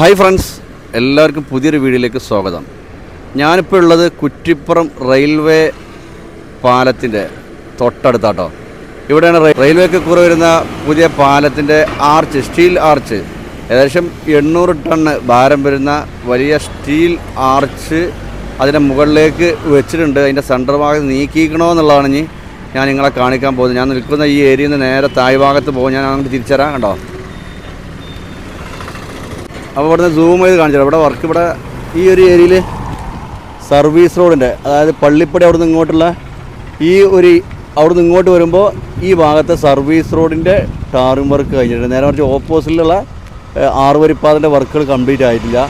Hi friends എല്ലാവർക്കും പുതിയൊരു വീഡിയോയിലേക്ക് സ്വാഗതം. ഞാനിപ്പോൾ ഉള്ളത് കുറ്റിപ്പുറം റെയിൽവേ പാലത്തിന്റെ തൊട്ടടുത്താട്ടോ. ഇവിടെയാണ് റെയി- റെയിൽവേക്ക് കുറവ് വരുന്ന പുതിയ പാലത്തിന്റെ ആർച്ച് സ്റ്റീൽ ആർച്ച്. ഏകദേശം എണ്ണൂറ് ടണ്ണ് ഭാരം വരുന്ന വലിയ സ്റ്റീൽ ആർച്ച് അതിന്റെ മുകളിലേക്ക് വെച്ചിട്ടുണ്ട്. അതിന്റെ സെന്റർ ഭാഗത്ത് നീക്കിക്കണോ എന്നുള്ളതാണ് ഇനി ഞാൻ നിങ്ങളെ കാണിക്കാൻ പോകുന്നത്. ഞാൻ നിൽക്കുന്ന ഈ ഏരിയയിൽ നിന്ന് നേരെ താഴ്ഭാഗത്ത് പോകും. ഞാൻ അങ്ങോട്ട് തിരിച്ചുതരാം കണ്ടോ? അപ്പോൾ ഇവിടുന്ന് സൂം ചെയ്ത് കാണിച്ചു ഇവിടെ വർക്ക് ഇവിടെ ഈ ഒരു ഏരിയയിൽ സർവീസ് റോഡിന്റെ അതായത് പള്ളിപ്പടി അവിടുന്ന് ഇങ്ങോട്ടുള്ള ഈ ഒരു അവിടുന്ന് ഇങ്ങോട്ട് വരുമ്പോൾ ഈ ഭാഗത്തെ സർവീസ് റോഡിന്റെ ടാറിംഗ് വർക്ക് കഴിഞ്ഞിട്ടുണ്ട്. നേരെ മറിച്ച് ഓപ്പോസിറ്റിലുള്ള ആറുവരിപ്പാതിന്റെ വർക്കുകൾ കംപ്ലീറ്റ് ആയിട്ടില്ല.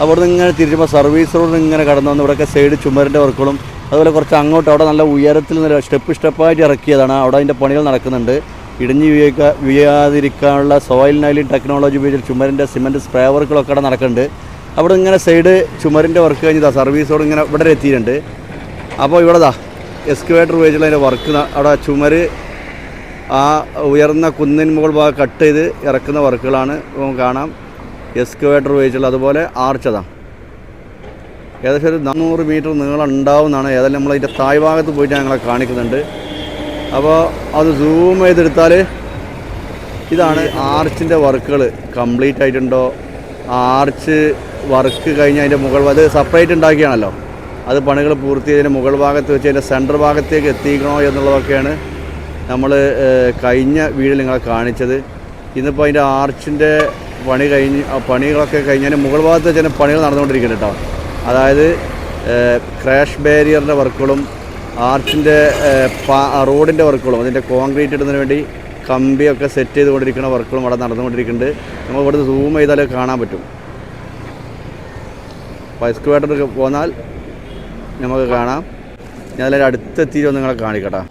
നിന്ന് ഇങ്ങനെ തിരിച്ചുമ്പോൾ സർവീസ് റോഡിൽ ഇങ്ങനെ കടന്നു വന്ന് ഇവിടെയൊക്കെ സൈഡ് ചുമരിന്റെ വർക്കുകളും അതുപോലെ കുറച്ച് അങ്ങോട്ട് അവിടെ നല്ല ഉയരത്തിൽ നിന്ന് സ്റ്റെപ്പ് സ്റ്റെപ്പായിട്ട് ഇറക്കിയതാണ്. അവിടെ അതിന്റെ പണികൾ നടക്കുന്നുണ്ട്. ഇടിഞ്ഞ് വീഴാ വീഴാതിരിക്കാനുള്ള സോയിൽ നൈലിൻ ടെക്നോളജി ഉപയോഗിച്ച് ചുമരിന്റെ സിമന്റ് സ്പ്രേ വർക്കുകളൊക്കെ അവിടെ നടക്കുന്നുണ്ട്. അവിടെ ഇങ്ങനെ സൈഡ് ചുമരിന്റെ വർക്ക് കഴിഞ്ഞതാ. സർവീസോട് ഇങ്ങനെ ഇവിടെ എത്തിയിട്ടുണ്ട്. അപ്പോൾ ഇവിടെ ദാ എക്സ്കവേറ്റർ ഉപയോഗിച്ചുള്ള അതിന്റെ വർക്ക് അവിടെ ചുമര് ആ ഉയർന്ന കുന്നിൻ മുകൾ ഭാഗം കട്ട് ചെയ്ത് ഇറക്കുന്ന വർക്കുകളാണ് കാണാം. എക്സ്കവേറ്റർ ഉപയോഗിച്ചുള്ള അതുപോലെ ആർച്ചതാ. ഏകദേശം ഒരു നാനൂറ് മീറ്റർ നീളം ഉണ്ടാവുന്നതാണ് ഏതായാലും നമ്മൾ അതിന്റെ താഴ്ഭാഗത്ത് പോയിട്ട് ഞങ്ങളെ കാണിക്കുന്നുണ്ട്. അപ്പോൾ അത് സൂം ചെയ്തെടുത്താൽ ഇതാണ് ആർച്ചിന്റെ വർക്കുകൾ കംപ്ലീറ്റ് ആയിട്ടുണ്ടോ? ആർച്ച് വർക്ക് കഴിഞ്ഞ് അതിന്റെ മുകൾ അത് സെപ്പറേറ്റ് ഉണ്ടാക്കിയാണല്ലോ. അത് പണികൾ പൂർത്തിയതിന്റെ മുകൾ ഭാഗത്ത് വെച്ച് അതിന്റെ സെന്റർ ഭാഗത്തേക്ക് എത്തിക്കണോ എന്നുള്ളതൊക്കെയാണ് നമ്മൾ കഴിഞ്ഞ വീഡിയോയിൽ നിങ്ങളെ കാണിച്ചത്. ഇന്നിപ്പോൾ അതിന്റെ ആർച്ചിന്റെ പണി കഴിഞ്ഞ് ആ പണികളൊക്കെ കഴിഞ്ഞതിന് മുകൾ ഭാഗത്ത് വെച്ച് തന്നെ പണികൾ നടന്നുകൊണ്ടിരിക്കുന്നുണ്ട് കേട്ടോ. അതായത് ക്രാഷ് ബാരിയറിന്റെ വർക്കുകളും ആർച്ചിന്റെ റോഡിന്റെ വർക്കുകളും അതിന്റെ കോൺക്രീറ്റ് ഇടുന്നതിന് വേണ്ടി കമ്പിയൊക്കെ സെറ്റ് ചെയ്തുകൊണ്ടിരിക്കുന്ന വർക്കുകളും അവിടെ നടന്നുകൊണ്ടിരിക്കുന്നുണ്ട്. നമ്മൾ ഇവിടുന്ന് സൂം ചെയ്താലേ കാണാൻ പറ്റും. അപ്പോൾ പോന്നാൽ നമുക്ക് കാണാം. ഞാൻ അതിന്റെ അടുത്തെത്തിയിട്ട് നിങ്ങളെ കാണിക്കട്ടെ.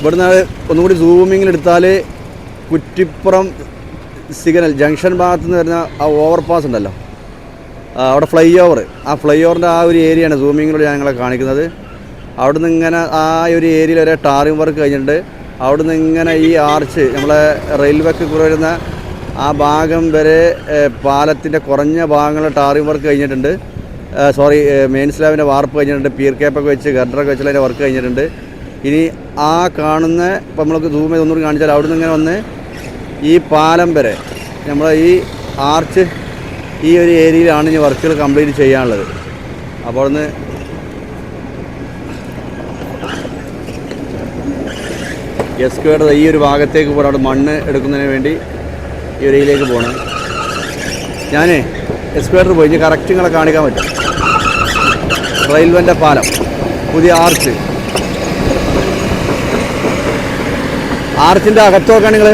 ഇവിടുന്ന് ഒന്നുകൂടി സൂമിങ്ങിൽ എടുത്താൽ കുറ്റിപ്പുറം സിഗ്നൽ ജംഗ്ഷൻ ഭാഗത്ത് നിന്ന് വരുന്ന ആ ഓവർ പാസ് ഉണ്ടല്ലോ. അവിടെ ഫ്ലൈ ഓവർ ആ ഫ്ലൈ ഓവറിന്റെ ആ ഒരു ഏരിയയാണ് സൂമിങ്ങിലൂടെ ഞങ്ങളെ കാണിക്കുന്നത്. അവിടെ നിന്ന് ഇങ്ങനെ ആ ഒരു ഏരിയയിൽ ഒരേ ടാറിംഗ് വർക്ക് കഴിഞ്ഞിട്ടുണ്ട്. നിന്ന് ഇങ്ങനെ ഈ ആർച്ച് നമ്മളെ റെയിൽവേക്ക് വരുന്ന ആ ഭാഗം വരെ പാലത്തിന്റെ കുറഞ്ഞ ഭാഗങ്ങളിൽ ടാറിംഗ് വർക്ക് കഴിഞ്ഞിട്ടുണ്ട്. സോറി മെയിൻ സ്ലാബിന്റെ വാർപ്പ് കഴിഞ്ഞിട്ടുണ്ട്. പീർ കേപ്പൊക്കെ വെച്ച് ഗർഡറൊക്കെ വെച്ചുള്ള അതിന്റെ വർക്ക് കഴിഞ്ഞിട്ടുണ്ട്. ഇനി ആ കാണുന്ന ഇപ്പം നമ്മൾക്ക് സൂം ചെയ്ത് ഒന്നുകൂടി കാണിച്ചാൽ നിന്ന് ഇങ്ങനെ വന്ന് ഈ പാലം വരെ നമ്മളെ ഈ ആർച്ച് ഈ ഒരു ഏരിയയിലാണ് ഇനി വർക്കുകൾ കംപ്ലീറ്റ് ചെയ്യാനുള്ളത്. അപ്പോൾ അവിടുന്ന് എസ്കേഡ് ഈ ഒരു ഭാഗത്തേക്ക് പോകണം അവിടെ മണ്ണ് എടുക്കുന്നതിന് വേണ്ടി ഈ ഏരിയയിലേക്ക് പോകണം ഞാനേ എസ്കേഡർ പോയി ഇനി കറക്റ്റ് നിങ്ങളെ കാണിക്കാൻ പറ്റും. റെയിൽവേന്റെ പാലം പുതിയ ആർച്ച് ആർച്ചിന്റെ അകത്തോക്കാണ് നിങ്ങൾ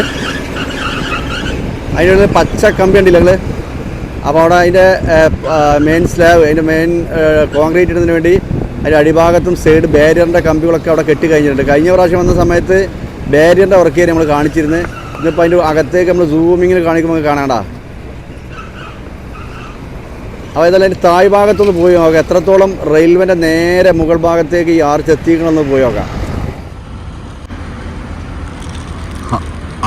അതിന്റെ പച്ച കമ്പി ഉണ്ടല്ലോ നിങ്ങൾ അപ്പോൾ അവിടെ അതിന്റെ മെയിൻ സ്ലാബ് അതിന്റെ മെയിൻ കോൺക്രീറ്റ് ഇടുന്നതിന് വേണ്ടി അതിന്റെ അടിഭാഗത്തും സൈഡ് ബാരിയറിന്റെ കമ്പികളൊക്കെ അവിടെ കെട്ടി കഴിഞ്ഞിട്ടുണ്ട്. കഴിഞ്ഞ പ്രാവശ്യം വന്ന സമയത്ത് ബാരിയറിന്റെ വർക്ക് ചെയ്യാൻ നമ്മൾ കാണിച്ചിരുന്നത് ഇന്നിപ്പോൾ അതിന്റെ അകത്തേക്ക് നമ്മൾ സൂമിങ്ങിൽ കാണിക്കുമ്പോൾ കാണാണ്ടാ അപ്പോൾ ഏതായാലും അതിന്റെ താഴ് ഭാഗത്തൊന്ന് പോയി നോക്കാം. എത്രത്തോളം റെയിൽവേന്റെ നേരെ മുകൾ ഭാഗത്തേക്ക് ഈ ആർച്ച് എത്തിക്കണമെന്ന് പോയി നോക്കാം.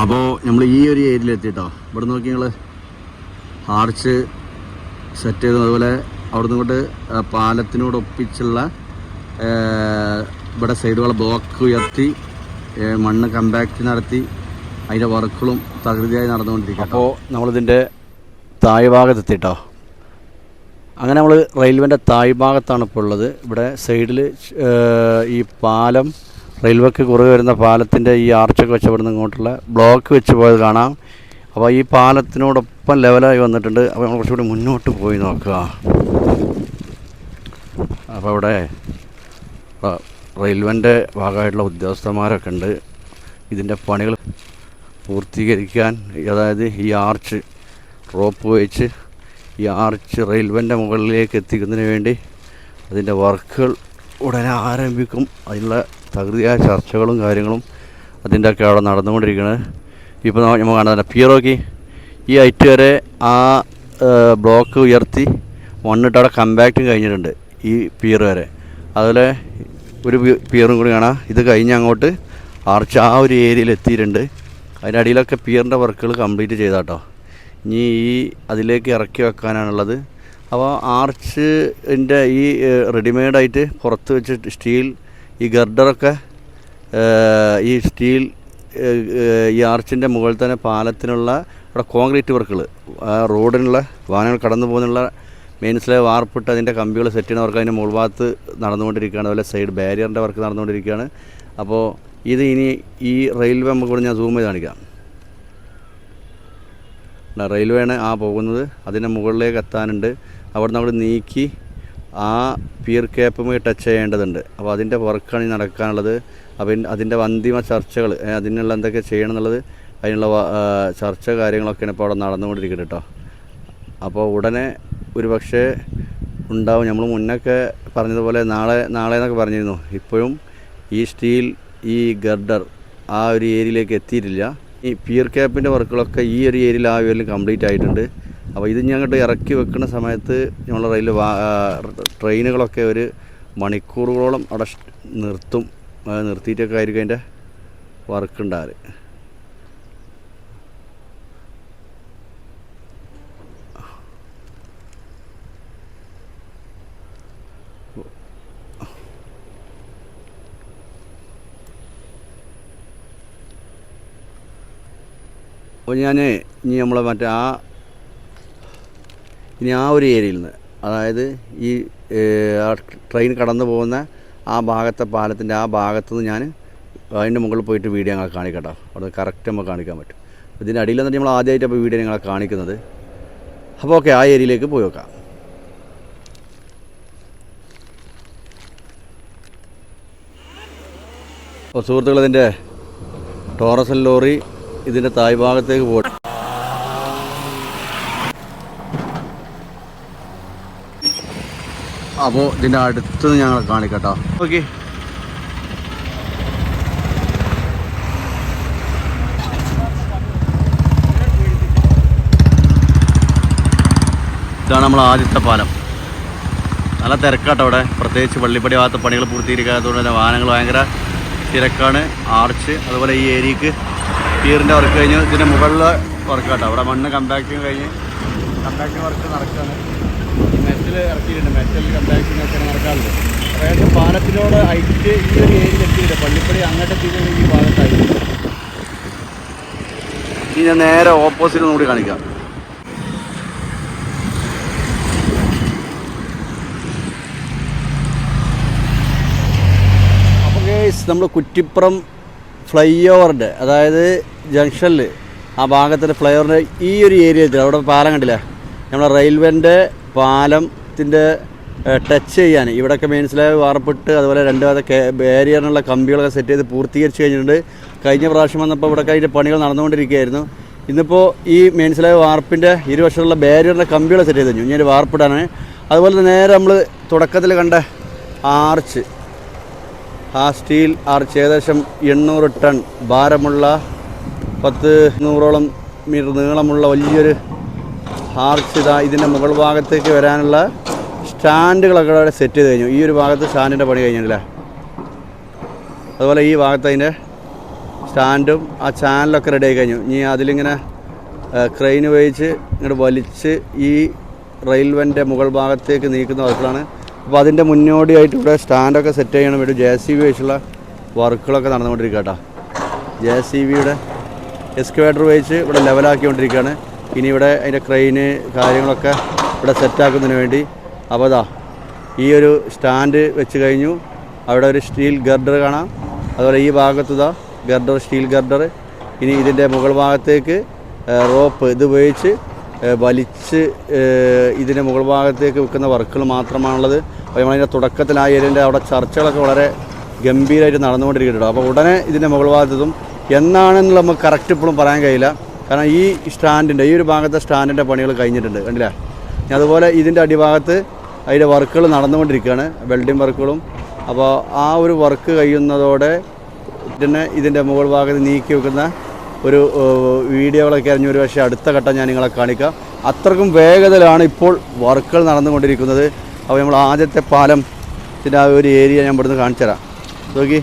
അപ്പോൾ നമ്മൾ ഈ ഒരു ഏരിയയിൽ എത്തിയിട്ടോ ഇവിടെ നോക്കി നിങ്ങൾ ആർച്ച് സെറ്റ് ചെയ്തു. അതുപോലെ അവിടെ നിന്ന് ഇങ്ങോട്ട് പാലത്തിനോടൊപ്പിച്ചുള്ള ഇവിടെ സൈഡുകളെ ബ്ലോക്ക് ഉയർത്തി മണ്ണ് കമ്പാക്ട് നടത്തി അതിന്റെ വർക്കുകളും തകൃതിയായി നടന്നുകൊണ്ടിരിക്കും അപ്പോൾ നമ്മളിതിന്റെ താഴ് ഭാഗത്ത് എത്തിയിട്ടോ അങ്ങനെ നമ്മൾ റെയിൽവേന്റെ താഴ് ഭാഗത്താണ് ഇപ്പോൾ ഉള്ളത്. ഇവിടെ സൈഡിൽ ഈ പാലം റെയിൽവേക്ക് കുറവ് വരുന്ന പാലത്തിന്റെ ഈ ആർച്ചൊക്കെ വെച്ച് ഇവിടുന്ന് ഇങ്ങോട്ടുള്ള ബ്ലോക്ക് വെച്ച് പോയത് കാണാം. അപ്പോൾ ഈ പാലത്തിനോടൊപ്പം ലെവലായി വന്നിട്ടുണ്ട്. അപ്പോൾ നമ്മൾ കുറച്ചുകൂടി മുന്നോട്ട് പോയി നോക്കുക. അപ്പോൾ ഇവിടെ റെയിൽവേന്റെ ഭാഗമായിട്ടുള്ള ഉദ്യോഗസ്ഥന്മാരൊക്കെ ഉണ്ട്. ഇതിന്റെ പണികൾ പൂർത്തീകരിക്കാൻ അതായത് ഈ ആർച്ച് റോപ്പ് വെച്ച് ഈ ആർച്ച് റെയിൽവേന്റെ മുകളിലേക്ക് എത്തിക്കുന്നതിന് വേണ്ടി അതിന്റെ വർക്കുകൾ ഉടനെ ആരംഭിക്കും. അതിനുള്ള തകൃതിയായ ചർച്ചകളും കാര്യങ്ങളും അതിന്റെ ഒക്കെ അവിടെ നടന്നുകൊണ്ടിരിക്കുന്നത് ഇപ്പോൾ നമ്മൾ കാണുന്നത് പിയറോക്ക് ഈ ഐറ്റ് വരെ ആ ബ്ലോക്ക് ഉയർത്തി മണ്ണിട്ട് അവിടെ കമ്പാക്റ്റും കഴിഞ്ഞിട്ടുണ്ട് ഈ പിയർ വരെ. അതുപോലെ ഒരു പിയറും കൂടി കാണാം. ഇത് കഴിഞ്ഞ് അങ്ങോട്ട് ആർച്ച് ആ ഒരു ഏരിയയിൽ എത്തിയിട്ടുണ്ട്. അതിന്റെ അടിയിലൊക്കെ പിയറിന്റെ വർക്കുകൾ കംപ്ലീറ്റ് ചെയ്താട്ടോ. ഇനി ഈ അതിലേക്ക് ഇറക്കി വെക്കാനാണുള്ളത്. അപ്പോൾ ആർച്ചിന്റെ ഈ റെഡിമെയ്ഡായിട്ട് പുറത്ത് വെച്ച് സ്റ്റീൽ ഈ ഗർഡറൊക്കെ ഈ സ്റ്റീൽ ഈ ആർച്ചിന്റെ മുകളിൽ തന്നെ പാലത്തിനുള്ള ഇവിടെ കോൺക്രീറ്റ് വർക്കുകൾ റോഡിനുള്ള വാഹനങ്ങൾ കടന്നു പോകുന്നുള്ള മെയിൻസിലെ വാർപ്പിട്ട് അതിന്റെ കമ്പികൾ സെറ്റ് ചെയ്യുന്ന വർക്ക് അതിന്റെ മുകൾ ഭാഗത്ത് നടന്നുകൊണ്ടിരിക്കുകയാണ്. അതുപോലെ സൈഡ് ബാരിയറിന്റെ വർക്ക് നടന്നുകൊണ്ടിരിക്കുകയാണ്. അപ്പോൾ ഇത് ഇനി ഈ റെയിൽവേ നമുക്ക് ഞാൻ സൂം ചെയ്ത് കാണിക്കാം. റെയിൽവേയാണ് ആ പോകുന്നത്. അതിന്റെ മുകളിലേക്ക് എത്താനുണ്ട്. അവിടെ നമ്മൾ നീക്കി ആ പിയർ ക്യാപ്പുമായി ടച്ച് ചെയ്യേണ്ടതുണ്ട്. അപ്പോൾ അതിന്റെ വർക്കാണ് നടക്കാനുള്ളത്. അപ്പോൾ ഇൻ- അതിന്റെ അന്തിമ ചർച്ചകൾ അതിനുള്ള എന്തൊക്കെ ചെയ്യണം എന്നുള്ളത് അതിനുള്ള ചർച്ച കാര്യങ്ങളൊക്കെയാണ് ഇപ്പോൾ അവിടെ നടന്നുകൊണ്ടിരിക്കുന്നത് കേട്ടോ. അപ്പോൾ ഉടനെ ഒരു പക്ഷേ ഉണ്ടാവും. നമ്മൾ മുന്നൊക്കെ പറഞ്ഞതുപോലെ നാളെ നാളെ എന്നൊക്കെ പറഞ്ഞിരുന്നു. ഇപ്പോഴും ഈ സ്റ്റീൽ ഈ ഗർഡർ ആ ഒരു ഏരിയയിലേക്ക് എത്തിയിട്ടില്ല. ഈ പിയർ ക്യാപ്പിന്റെ വർക്കുകളൊക്കെ ഈ ഒരു ഏരിയയിൽ ആ ഏരിയയിൽ കംപ്ലീറ്റ് ആയിട്ടുണ്ട്. അപ്പോൾ ഇത് ഞാൻ അങ്ങോട്ട് ഇറക്കി വെക്കുന്ന സമയത്ത് നമ്മൾ റെയിൽ ട്രെയിനുകളൊക്കെ ഒരു മണിക്കൂറുകളോളം അവിടെ നിർത്തും. ആ, നിർത്തിയിട്ടൊക്കെ ആയിരിക്കും അതിന്റെ വർക്ക് ഉണ്ടാകുക അപ്പോൾ ഞാൻ ഇനി നമ്മളെ മറ്റേ ആ ഇനി ആ ഒരു ഏരിയയിൽ നിന്ന് അതായത് ഈ ട്രെയിൻ കടന്നു പോകുന്ന ആ ഭാഗത്തെ പാലത്തിന്റെ ആ ഭാഗത്ത് ഞാൻ അതിന്റെ മുകളിൽ പോയിട്ട് വീഡിയോ ഞങ്ങളെ കാണിക്കട്ടോ. അവിടെ കറക്റ്റ് നമുക്ക് കാണിക്കാൻ പറ്റും. ഇതിന്റെ അടിയിൽ നിന്ന് നമ്മൾ ആദ്യമായിട്ട് അപ്പോൾ വീഡിയോ ഞങ്ങളെ കാണിക്കുന്നത്. അപ്പോൾ ഓക്കെ ആ ഏരിയയിലേക്ക് പോയി നോക്കാം. അപ്പോൾ സുഹൃത്തുക്കൾ ഇതിന്റെ ടോറസൽ ലോറി ഇതിന്റെ താഴ്ഭാഗത്തേക്ക് പോയി അപ്പോൾ ഇതിന്റെ അടുത്ത് ഞങ്ങൾ കാണിക്കട്ടോ. ഓക്കെ ഇതാണ് നമ്മൾ ആദ്യത്തെ പാലം. നല്ല തിരക്കാട്ടോ അവിടെ പ്രത്യേകിച്ച് വള്ളിപ്പടി ഭാഗത്ത് പണികൾ പൂർത്തീകരിക്കാത്തതുകൊണ്ട് തന്നെ വാഹനങ്ങൾ ഭയങ്കര തിരക്കാണ്. ആർച്ച് അതുപോലെ ഈ ഏരിയക്ക് ടീറിന്റെ വർക്ക് കഴിഞ്ഞ് ഇതിന്റെ മുകളിൽ വർക്കാട്ടോ അവിടെ മണ്ണ് കമ്പാക്റ്റിങ് കഴിഞ്ഞ് കമ്പാക്റ്റിങ് വർക്ക് നടക്കുകയാണ് മെറ്റൽ ഇറക്കിയിട്ടുണ്ട്. മെറ്റൽ കമ്പാക്റ്റിങ് ഒക്കെ നടക്കാറുണ്ട്. അതായത് പാലത്തിനോട് ഹൈറ്റ് ഈ ഒരു ഏരിയയിൽ എത്തിയില്ല പള്ളിപ്പടി അങ്ങോട്ട് എത്തിയിട്ടുണ്ട് ഈ ഭാഗത്തായി. ഇനി ഞാൻ നേരെ ഓപ്പോസിറ്റ് കൂടി കാണിക്കാം. നമ്മൾ കുറ്റിപ്പുറം ഫ്ലൈ ഓവറിന്റെ അതായത് ജംഗ്ഷനിൽ ആ ഭാഗത്തിന്റെ ഫ്ലൈ ഓവറിന്റെ ഈ ഒരു ഏരിയ അവിടെ പാലം കണ്ടില്ല? നമ്മുടെ റെയിൽവേന്റെ പാലത്തിന്റെ ടച്ച് ചെയ്യാൻ. ഇവിടെയൊക്കെ മെയിൻസിലായി വാർപ്പിട്ട് അതുപോലെ രണ്ട് ബാരിയറിനുള്ള കമ്പികളൊക്കെ സെറ്റ് ചെയ്ത് പൂർത്തീകരിച്ച് കഴിഞ്ഞിട്ടുണ്ട്. കഴിഞ്ഞ പ്രാവശ്യം വന്നപ്പോൾ ഇവിടെ അതിന്റെ പണികൾ നടന്നുകൊണ്ടിരിക്കുകയായിരുന്നു. ഇന്നിപ്പോൾ ഈ മെയിൻസിലായ വാർപ്പിന്റെ ഇരുവശമുള്ള ബാരിയറിന്റെ കമ്പികൾ സെറ്റ് ചെയ്ത്. കഴിഞ്ഞു ഇനി വാർപ്പിടാനാണ്. അതുപോലെ തന്നെ നേരെ നമ്മൾ തുടക്കത്തിൽ കണ്ട ആർച്ച് ആ സ്റ്റീൽ ആർച്ച് ഏകദേശം എണ്ണൂറ് ടൺ ഭാരമുള്ള പത്ത് നൂറോളം മീറ്റർ നീളമുള്ള വലിയൊരു ആർച്ച് ഇതാ ഇതിന്റെ മുകൾ ഭാഗത്തേക്ക് വരാനുള്ള സ്റ്റാൻഡുകളൊക്കെ അവിടെ സെറ്റ് ചെയ്ത് കഴിഞ്ഞു. ഈ ഒരു ഭാഗത്ത് സ്റ്റാൻഡിന്റെ പണി കഴിഞ്ഞിട്ടില്ലേ? അതുപോലെ ഈ ഭാഗത്ത് അതിന്റെ സ്റ്റാൻഡും ആ ചാനലൊക്കെ റെഡി ആയി കഴിഞ്ഞു. ഇനി അതിലിങ്ങനെ ക്രെയിൻ ഉപയോഗിച്ച് ഇങ്ങോട്ട് വലിച്ച് ഈ റെയിൽവേന്റെ മുകൾ ഭാഗത്തേക്ക് നീക്കുന്ന വർക്കുകളാണ്. അപ്പോൾ അതിന്റെ മുന്നോടിയായിട്ട് ഇവിടെ സ്റ്റാൻഡൊക്കെ സെറ്റ് ചെയ്യണം. വേണ്ടി ജെ സി ബി വെച്ചുള്ള വർക്കുകളൊക്കെ നടന്നുകൊണ്ടിരിക്കുക കേട്ടോ ജെ സി ബിയുടെ എക്സ്കവേറ്റർ ഉപയോഗിച്ച് ഇവിടെ ലെവലാക്കിക്കൊണ്ടിരിക്കുകയാണ് ഇനി ഇവിടെ അതിന്റെ ക്രെയിന് കാര്യങ്ങളൊക്കെ ഇവിടെ സെറ്റാക്കുന്നതിന് വേണ്ടി. അപ്പോൾ അതാ ഈ ഒരു സ്റ്റാൻഡ് വെച്ച് കഴിഞ്ഞു. അവിടെ ഒരു സ്റ്റീൽ ഗർഡർ കാണാം. അതുപോലെ ഈ ഭാഗത്ത് ഇതാ ഗർഡർ സ്റ്റീൽ ഗർഡർ ഇനി ഇതിന്റെ മുകൾ ഭാഗത്തേക്ക് റോപ്പ് ഇത് ഉപയോഗിച്ച് വലിച്ച് ഇതിന്റെ മുകൾ ഭാഗത്തേക്ക് വെക്കുന്ന വർക്കുകൾ മാത്രമാണുള്ളത്. അപ്പോൾ നമ്മളതിന്റെ തുടക്കത്തിൽ ആ അവിടെ ചർച്ചകളൊക്കെ വളരെ ഗംഭീരമായിട്ട് നടന്നുകൊണ്ടിരിക്കുന്നുണ്ട്. അപ്പോൾ ഉടനെ ഇതിന്റെ മുകൾ ഭാഗത്തും എന്നാണെന്നുള്ള നമുക്ക് കറക്റ്റ് ഇപ്പോഴും പറയാൻ കഴിയില്ല. കാരണം ഈ സ്റ്റാൻഡിന്റെ ഈ ഒരു ഭാഗത്തെ സ്റ്റാൻഡിന്റെ പണികൾ കഴിഞ്ഞിട്ടുണ്ട് കണ്ടില്ലേ? അതുപോലെ ഇതിന്റെ അടിഭാഗത്ത് അതിന്റെ വർക്കുകൾ നടന്നുകൊണ്ടിരിക്കുകയാണ് വെൽഡിംഗ് വർക്കുകളും അപ്പോൾ ആ ഒരു വർക്ക് കഴിയുന്നതോടെ പിന്നെ ഇതിന്റെ മുകൾ ഭാഗത്ത് നീക്കി വെക്കുന്ന ഒരു വീഡിയോകളൊക്കെ അറിഞ്ഞ് ഒരു പക്ഷേ അടുത്ത ഘട്ടം ഞാൻ നിങ്ങളെ കാണിക്കാം. അത്രക്കും വേഗതയിലാണ് ഇപ്പോൾ വർക്കുകൾ നടന്നുകൊണ്ടിരിക്കുന്നത്. അപ്പോൾ നമ്മൾ ആദ്യത്തെ പാലം ഇതിന്റെ ആ ഒരു ഏരിയ ഞാൻ ഇവിടുന്ന് കാണിച്ചു തരാം നോക്കി.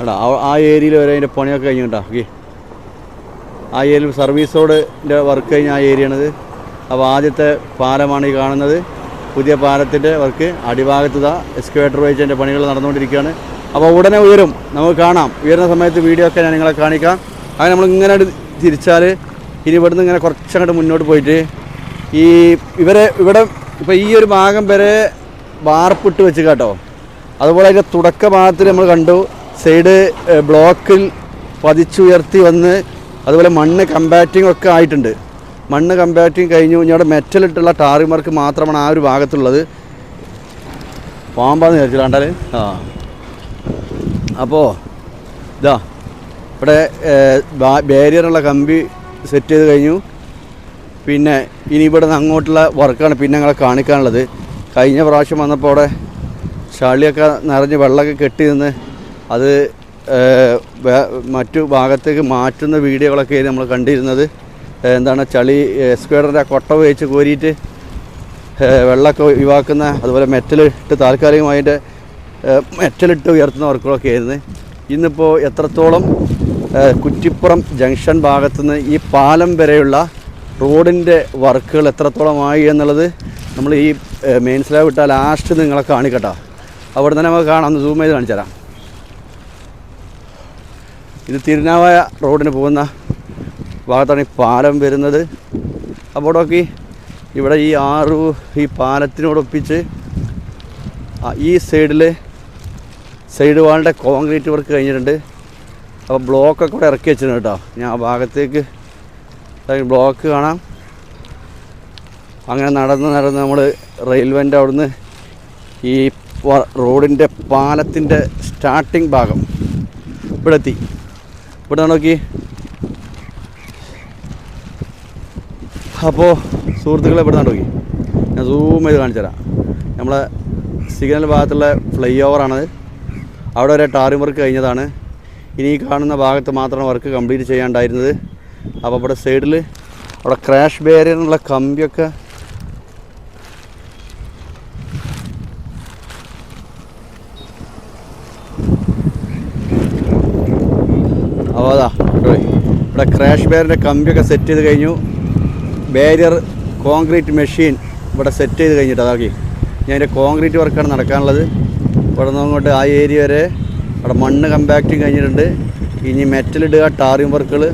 എടാ ആ- ഏരിയയിൽ വരെ അതിന്റെ പണിയൊക്കെ കഴിഞ്ഞു ഓക്കെ ആ ഏരിയയിൽ സർവീസ് റോഡിന്റെ വർക്ക് കഴിഞ്ഞ ആ ഏരിയയാണിത് അപ്പോൾ ആദ്യത്തെ പാലമാണ് ഈ കാണുന്നത്. പുതിയ പാലത്തിന്റെ വർക്ക് അടിഭാഗത്ത് ഇതാ എക്സ്കവേറ്റർ വെച്ചതിന്റെ പണികൾ നടന്നുകൊണ്ടിരിക്കുകയാണ്. അപ്പോൾ ഉടനെ ഉയരും. നമുക്ക് കാണാം. ഉയരുന്ന സമയത്ത് വീഡിയോ ഒക്കെ ഞാൻ നിങ്ങളെ കാണിക്കാം. അങ്ങനെ നമ്മൾ ഇങ്ങനെ തിരിച്ചാൽ ഇനി ഇവിടുന്ന് ഇങ്ങനെ കുറച്ചങ്ങോട്ട് മുന്നോട്ട് പോയിട്ട് ഈ ഇവരെ ഇവിടെ ഇപ്പോൾ ഈ ഒരു ഭാഗം വരെ വാർപ്പിട്ട് വെച്ച് കേട്ടോ. അതുപോലെ അതിന്റെ തുടക്ക ഭാഗത്തിൽ നമ്മൾ കണ്ടു. സൈഡ് ബ്ലോക്കിൽ പതിച്ചുയർത്തി വന്ന് അതുപോലെ മണ്ണ് കമ്പാറ്റിംഗ് ഒക്കെ ആയിട്ടുണ്ട്. മണ്ണ് കമ്പാറ്റിംഗ് കഴിഞ്ഞു. ഞങ്ങളുടെ മെറ്റലിട്ടുള്ള ടാറിമാർക്ക് മാത്രമാണ് ആ ഒരു ഭാഗത്തുള്ളത്. പാമ്പാന്ന് വിചാരിച്ചില്ല കണ്ടാൽ ആ. അപ്പോൾ ഇതാ ഇവിടെ ബാരിയറുള്ള കമ്പി സെറ്റ് ചെയ്ത് കഴിഞ്ഞു. പിന്നെ ഇനി ഇവിടെ നിന്ന് അങ്ങോട്ടുള്ള വർക്കാണ് പിന്നെ ഞങ്ങളെ കാണിക്കാനുള്ളത്. കഴിഞ്ഞ പ്രാവശ്യം വന്നപ്പോൾ അവിടെ ചളിയൊക്കെ നിറഞ്ഞ് വെള്ളമൊക്കെ കെട്ടി നിന്ന് അത് മറ്റു ഭാഗത്തേക്ക് മാറ്റുന്ന വീഡിയോകളൊക്കെ നമ്മൾ കണ്ടിരുന്നത്. എന്താണ് ചളി സ്ക്വേഡറിന്റെ കൊട്ട വെച്ച് കോരിയിട്ട് വെള്ളമൊക്കെ ഒഴിവാക്കുന്ന അതുപോലെ മെറ്റലിട്ട് താൽക്കാലികമായിട്ട് മെറ്റലിട്ട് ഉയർത്തുന്ന വർക്കുകളൊക്കെ ആയിരുന്നു. ഇന്നിപ്പോൾ എത്രത്തോളം കുറ്റിപ്പുറം ജംഗ്ഷൻ ഭാഗത്തുനിന്ന് ഈ പാലം വരെയുള്ള റോഡിന്റെ വർക്കുകൾ എത്രത്തോളമായി എന്നുള്ളത് നമ്മൾ ഈ മെയിൻ സ്ലാബ് ഇട്ടാൽ ലാസ്റ്റ് നിങ്ങളെ കാണിക്കട്ടോ. അവിടെ തന്നെ നമുക്ക് കാണാം. ഒന്ന് സൂം ചെയ്ത് കാണിച്ചു തരാം ഇത് തിരുനാവായ റോഡിന് പോകുന്ന ഭാഗത്താണ് ഈ പാലം വരുന്നത്. അപ്പോഴൊക്കെ ഇവിടെ ഈ ആറു ഈ പാലത്തിനോടൊപ്പിച്ച് ഈ സൈഡിൽ സൈഡ് വാളിന്റെ കോൺക്രീറ്റ് വർക്ക് കഴിഞ്ഞിട്ടുണ്ട്. അപ്പോൾ ബ്ലോക്കൊക്കെ കൂടെ ഇറക്കി വെച്ചിട്ടുണ്ട് കേട്ടോ. ഞാൻ ആ ഭാഗത്തേക്ക് ബ്ലോക്ക് കാണാം. അങ്ങനെ നടന്ന് നടന്ന് നമ്മൾ റെയിൽവേന്റെ അവിടുന്ന് ഈ റോഡിന്റെ പാലത്തിന്റെ സ്റ്റാർട്ടിങ് ഭാഗം ഇവിടെ എത്തി ഇവിടെ നോക്കി. അപ്പോൾ സുഹൃത്തുക്കളെ ഇവിടെ നോക്കി. ഞാൻ സൂം ചെയ്ത് കാണിച്ചു തരാം. നമ്മളെ സിഗ്നൽ ഭാഗത്തുള്ള ഫ്ലൈ ഓവറാണത് അവിടെ വരെ ടാറിംഗ് വർക്ക് കഴിഞ്ഞതാണ്. ഇനി ഈ കാണുന്ന ഭാഗത്ത് മാത്രമാണ് വർക്ക് കംപ്ലീറ്റ് ചെയ്യാണ്ടായിരുന്നത് അപ്പോൾ ഇവിടെ സൈഡിൽ അവിടെ ക്രാഷ് ബാരിയറിനുള്ള കമ്പിയൊക്കെ അപ്പോൾ അതാ ഇവിടെ ഇവിടെ ക്രാഷ് ബാരിന്റെ കമ്പിയൊക്കെ സെറ്റ് ചെയ്ത് കഴിഞ്ഞു. ബാരിയർ കോൺക്രീറ്റ് മെഷീൻ ഇവിടെ സെറ്റ് ചെയ്ത് കഴിഞ്ഞിട്ട് അതാക്കി ഞാൻ അതിന്റെ കോൺക്രീറ്റ് വർക്കാണ് നടക്കാനുള്ളത്. ഇവിടെ നിന്ന് അങ്ങോട്ട് ആ ഏരിയ വരെ അവിടെ മണ്ണ് കമ്പാക്റ്റും കഴിഞ്ഞിട്ടുണ്ട്. ഇനി മെറ്റലിടുക ടാറിയും വർക്കുകൾ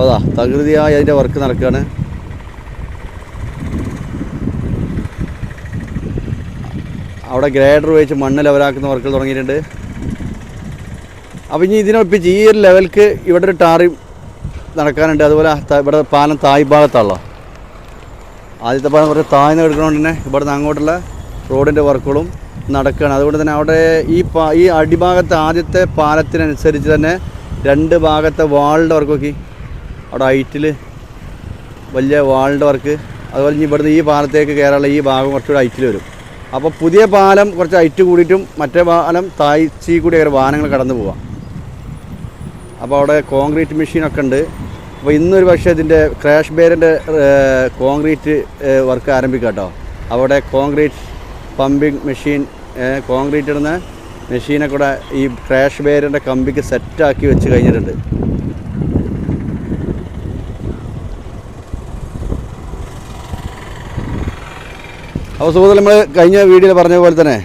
അതാ തകൃതിയായി അതിന്റെ വർക്ക് നടക്കുകയാണ് അവിടെ ഗ്രേഡർ വെച്ച് മണ്ണ് ലെവലാക്കുന്ന വർക്കുകൾ തുടങ്ങിയിട്ടുണ്ട്. അപ്പോൾ ഇനി ഇതിനൊപ്പിച്ച് ഈ ഒരു ലെവൽക്ക് ഇവിടെ ഒരു ടാറി നടക്കാനുണ്ട്. അതുപോലെ ഇവിടെ പാലം തായ് ഭാഗത്താണല്ലോ. ആദ്യത്തെ പാലം കുറച്ച് താഴ്ന്ന് കിടക്കുന്നതുകൊണ്ട് തന്നെ ഇവിടെ നിന്ന് അങ്ങോട്ടുള്ള റോഡിന്റെ വർക്കുകളും നടക്കുകയാണ്. അതുകൊണ്ട് തന്നെ അവിടെ ഈ പാ ഈ അടിഭാഗത്തെ ആദ്യത്തെ പാലത്തിനനുസരിച്ച് തന്നെ രണ്ട് ഭാഗത്തെ വാളിന്റെ വർക്ക് നോക്കി. അവിടെ ഹൈറ്റിൽ വലിയ വാളിന്റെ വർക്ക് അതുപോലെ ഇനി ഇവിടുന്ന് ഈ പാലത്തേക്ക് കയറാനുള്ള ഈ ഭാഗം കുറച്ചുകൂടി ഹൈറ്റിൽ വരും. അപ്പോൾ പുതിയ പാലം കുറച്ച് ഹൈറ്റ് കൂടിയിട്ടും മറ്റേ പാലം താഴ്ചയിൽ കൂടി അങ്ങനെ വാഹനങ്ങൾ കടന്നു പോവാം. അപ്പോൾ അവിടെ കോൺക്രീറ്റ് മെഷീനൊക്കെ ഉണ്ട്. അപ്പോൾ ഇന്നൊരു പക്ഷേ ഇതിന്റെ ക്രാഷ് ബെയറിന്റെ കോൺക്രീറ്റ് വർക്ക് ആരംഭിക്കാം കേട്ടോ. അവിടെ കോൺക്രീറ്റ് പമ്പിങ് മെഷീൻ കോൺക്രീറ്റ് ഇടുന്ന മെഷീനൊക്കെ കൂടെ ഈ ക്രാഷ് ബെയറിന്റെ കമ്പിക്ക് സെറ്റാക്കി വെച്ച് കഴിഞ്ഞിട്ടുണ്ട്. അപ്പോൾ സുഹൃത്തു നമ്മൾ കഴിഞ്ഞ വീഡിയോയിൽ പറഞ്ഞ പോലെ തന്നെ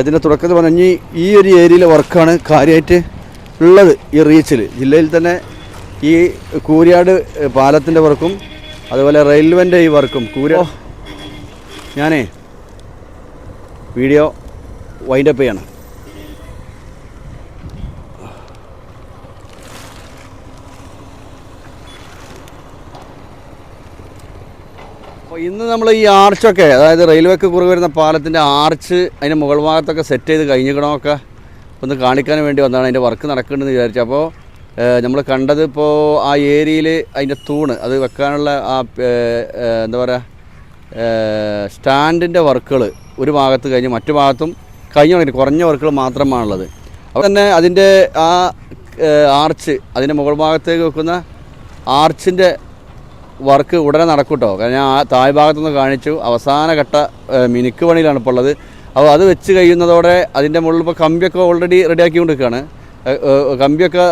ഇതിന്റെ തുടക്കത്തിൽ പറഞ്ഞ ഈ ഒരു ഏരിയയിലെ വർക്കാണ് കാര്യമായിട്ട് ഉള്ളത് ഈ റീച്ചിൽ ജില്ലയിൽ തന്നെ ഈ കൂരിയാട് പാലത്തിന്റെ വർക്കും അതുപോലെ റെയിൽവേന്റെ ഈ വർക്കും. കൂര ഞാനേ വീഡിയോ വൈൻഡപ്പ് ചെയ്യണം. അപ്പോൾ ഇന്ന് നമ്മൾ ഈ ആർച്ചൊക്കെ അതായത് റെയിൽവേക്ക് കുറുകെ വരുന്ന പാലത്തിന്റെ ആർച്ച് അതിന്റെ മുകൾ ഭാഗത്തൊക്കെ സെറ്റ് ചെയ്ത് കഴിഞ്ഞിക്കണമൊക്കെ ഒന്ന് കാണിക്കാൻ വേണ്ടി വന്നതാണ് അതിന്റെ വർക്ക് നടക്കുന്നുണ്ടെന്ന് വിചാരിച്ചു അപ്പോൾ നമ്മൾ കണ്ടത് ഇപ്പോൾ ആ ഏരിയയിൽ അതിന്റെ തൂണ് അത് വെക്കാനുള്ള ആ എന്താ പറയുക സ്റ്റാൻഡിന്റെ വർക്കുകൾ ഒരു ഭാഗത്ത് കഴിഞ്ഞ് മറ്റു ഭാഗത്തും കഴിഞ്ഞ തുടങ്ങി കുറഞ്ഞ വർക്കുകൾ മാത്രമാണുള്ളത്. അപ്പോൾ തന്നെ അതിന്റെ ആ ആർച്ച് അതിന്റെ മുകൾ ഭാഗത്തേക്ക് വെക്കുന്ന ആർച്ചിന്റെ വർക്ക് ഉടനെ നടക്കൂട്ടോ കേട്ടോ. കാരണം ഞാൻ ആ താഴ് ഭാഗത്തുനിന്ന് കാണിച്ചു. അവസാന ഘട്ട മിനുക്ക് പണിയിലാണ് ഇപ്പോൾ ഉള്ളത്. അപ്പോൾ അത് വെച്ച് കഴിയുന്നതോടെ അതിന്റെ മുകളിൽ ഇപ്പോൾ കമ്പിയൊക്കെ ഓൾറെഡി റെഡിയാക്കിക്കൊണ്ടിരിക്കുകയാണ് ഏഹ്, ഏഹ്, കമ്പിയൊക്കെ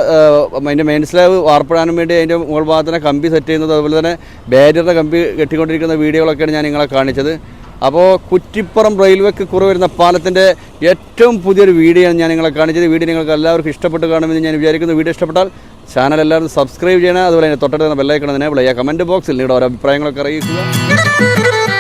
അതിന്റെ മെയിൻ സ്ലാബ് വാർപ്പിടാനും വേണ്ടി അതിന്റെ മുകൾ ഭാഗത്തിനെ കമ്പി സെറ്റ് ചെയ്യുന്നത് അതുപോലെ തന്നെ ബാരിയറിന്റെ കമ്പി കെട്ടിക്കൊണ്ടിരിക്കുന്ന വീഡിയോകളൊക്കെയാണ് ഞാൻ നിങ്ങളെ കാണിച്ചത്. അപ്പോൾ കുറ്റിപ്പുറം റെയിൽവേക്ക് കുറവ് വരുന്ന പാലത്തിന്റെ ഏറ്റവും പുതിയൊരു വീഡിയോയാണ് ഞാൻ നിങ്ങളെ കാണിച്ചത്. വീഡിയോ നിങ്ങൾക്ക് എല്ലാവർക്കും ഇഷ്ടപ്പെട്ട് കാണുമെന്ന് ഞാൻ വിചാരിക്കുന്നു. വീഡിയോ ഇഷ്ടപ്പെട്ടാൽ ചാനൽ എല്ലാവരും സബ്സ്ക്രൈബ് ചെയ്യണം അതുപോലെ തന്നെ തൊട്ടടുത്ത് ബെല്ലൈക്കണം എനേബിൾ ചെയ്യുക. കമന്റ് ബോക്സിൽ നിങ്ങളുടെ ഓരോ അഭിപ്രായങ്ങളൊക്കെ അറിയിക്കുക.